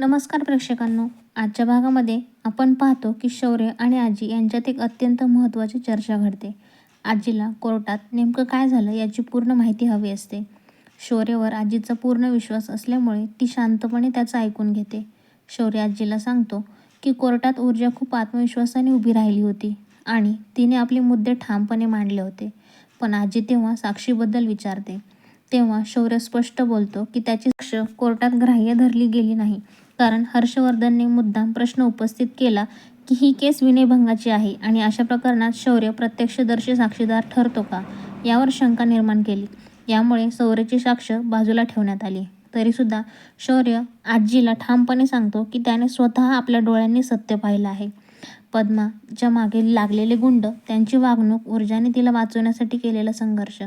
नमस्कार प्रेक्षकांनो. आजच्या भागामध्ये आपण पाहतो की शौर्य आणि आजी यांच्यात एक अत्यंत महत्त्वाची चर्चा घडते. आजीला कोर्टात नेमकं काय झालं याची पूर्ण माहिती हवी असते. शौर्यवर आजीचा पूर्ण विश्वास असल्यामुळे ती शांतपणे त्याचं ऐकून घेते. शौर्य आजीला सांगतो की कोर्टात ऊर्जा खूप आत्मविश्वासाने उभी राहिली होती आणि तिने आपले मुद्दे ठामपणे मांडले होते. पण आजी तेव्हा साक्षीबद्दल विचारते. तेव्हा शौर्य स्पष्ट बोलतो की त्याची साक्ष कोर्टात ग्राह्य धरली गेली नाही. कारण हर्षवर्धनने मुद्दाम प्रश्न उपस्थित केला की ही केस विनयभंगाची आहे आणि अशा प्रकरणात शौर्य प्रत्यक्षदर्शी साक्षीदार ठरतो का? यावर शंका निर्माण केली. यामुळे शौर्याची साक्ष बाजूला ठेवण्यात आली. तरीसुद्धा शौर्य आजीला ठामपणे सांगतो की त्याने स्वतः आपल्या डोळ्यांनी सत्य पाहिलं आहे. पद्माच्या मागे लागलेले गुंड त्यांची वागणूक ऊर्जाने तिला वाचवण्यासाठी केलेला संघर्ष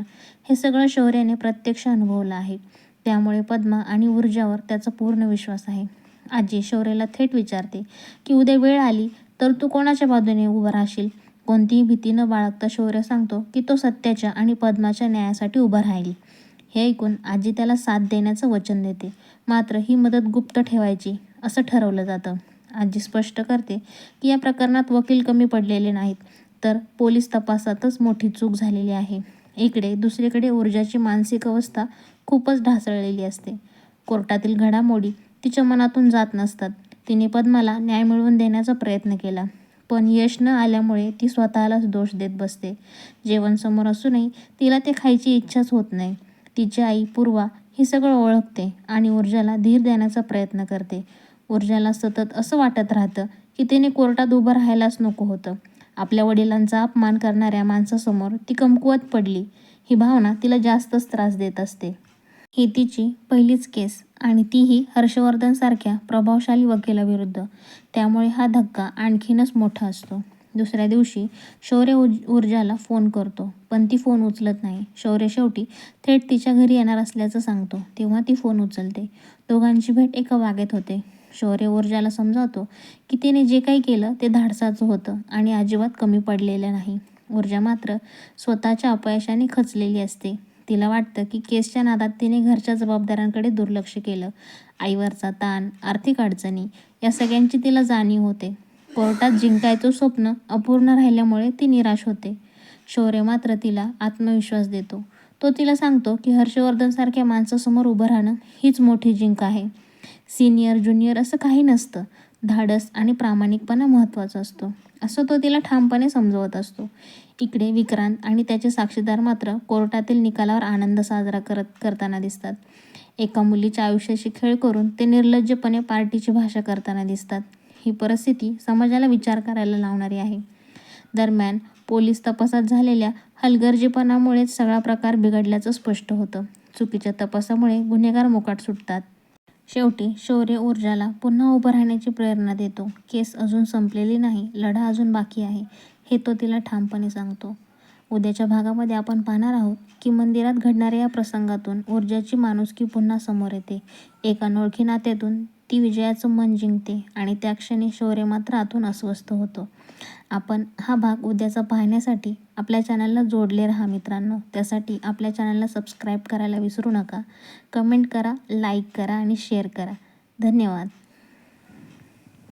हे सगळं शौर्याने प्रत्यक्ष अनुभवलं आहे. त्यामुळे पद्मा आणि ऊर्जावर त्याचा पूर्ण विश्वास आहे. आजी शौर्याला थेट विचारते की उद्या वेळ आली तर तू कोणाच्या बाजूने उभं राहशील? कोणतीही भीती न बाळगता शौर्य सांगतो की तो सत्याच्या आणि पद्माच्या न्यायासाठी उभा राहील. हे ऐकून आजी त्याला साथ देण्याचं वचन देते. मात्र ही मदत गुप्त ठेवायची असं ठरवलं जातं. आजी स्पष्ट करते की या प्रकरणात वकील कमी पडलेले नाहीत तर पोलीस तपासातच मोठी चूक झालेली आहे. इकडे दुसरीकडे ऊर्जाची मानसिक अवस्था खूपच ढासळलेली असते. कोर्टातील घडामोडी तिच्या मनातून जात नसतात. तिने पद्माला न्याय मिळवून देण्याचा प्रयत्न केला. पण यश न आल्यामुळे ती स्वतःलाच दोष देत बसते. जेवण समोर असूनही तिला ते खायची इच्छाच होत नाही. तिची आई पूर्वा हे सगळं ओळखते आणि ऊर्जाला धीर देण्याचा प्रयत्न करते. ऊर्जाला सतत असं वाटत राहतं की तिने कोर्टात उभं राहायलाच नको होतं. आपल्या वडिलांचा अपमान करणाऱ्या माणसासमोर ती कमकुवत पडली. ही भावना तिला जास्तच त्रास देत असते. ही तिची पहिलीच केस. आणि तीही हर्षवर्धनसारख्या प्रभावशाली वकिलाविरुद्ध. त्यामुळे हा धक्का आणखीनच मोठा असतो. दुसऱ्या दिवशी शौर्य उज ऊर्जाला फोन करतो पण ती फोन उचलत नाही. शौर्य शेवटी थेट तिच्या घरी येणार असल्याचं सांगतो तेव्हा ती फोन उचलते. दोघांची भेट एका बागेत होते. शौर्य ऊर्जाला समजावतो की तिने जे काही केलं ते धाडसाचं होतं आणि अजिबात कमी पडलेलं नाही. ऊर्जा मात्र स्वतःच्या अपयशाने खचलेली असते. तिला वाटतं की केसच्या नादात तिने घरच्या जबाबदाऱ्यांकडे दुर्लक्ष केलं. आईवरचा ताण आर्थिक अडचणी या सगळ्यांची तिला जाणीव होते. कोर्टात जिंकायचं स्वप्न अपूर्ण राहिल्यामुळे ती निराश होते. शौर्य मात्र तिला आत्मविश्वास देतो. तो तिला सांगतो की हर्षवर्धनसारख्या माणसासमोर उभं राहणं हीच मोठी जिंक आहे. सिनियर ज्युनियर असं काही नसतं. धाडस आणि प्रामाणिकपणा महत्त्वाचा असतो. असं तो तिला ठामपणे समजवत असतो. इकडे विक्रांत आणि त्याचे साक्षीदार मात्र कोर्टातील निकालावर आनंद साजरा करत करताना दिसतात. एका मुलीच्या आयुष्याशी खेळ करून ते निर्लज्जपणे पार्टीची भाषा करताना दिसतात. ही परिस्थिती समाजाला विचार करायला लावणारी आहे. दरम्यान पोलीस तपासात झालेल्या हलगर्जीपणामुळेच सगळा प्रकार बिघडल्याचं स्पष्ट होतं. चुकीच्या तपासामुळे गुन्हेगार मोकाट सुटतात. शेवटी शौर्य ऊर्जाला पुन्हा उभं राहण्याची प्रेरणा देतो. केस अजून संपलेली नाही लढा अजून बाकी आहे हे तो तिला ठामपणे सांगतो. उद्याच्या भागामध्ये आपण पाहणार आहोत की मंदिरात घडणाऱ्या या प्रसंगातून ऊर्जाची माणुसकी पुन्हा समोर येते. एका अनोळखी नात्यातून ती विजयाचं मन जिंकते आणि त्या क्षणी शौर्य मात्र आतून अस्वस्थ होतो. आपण हा भाग उद्याचा पाहण्यासाठी आपल्या चॅनलला जोडले राहा मित्रांनो. त्यासाठी आपल्या चॅनलला सबस्क्राईब करायला विसरू नका. कमेंट करा लाईक करा आणि शेअर करा. धन्यवाद.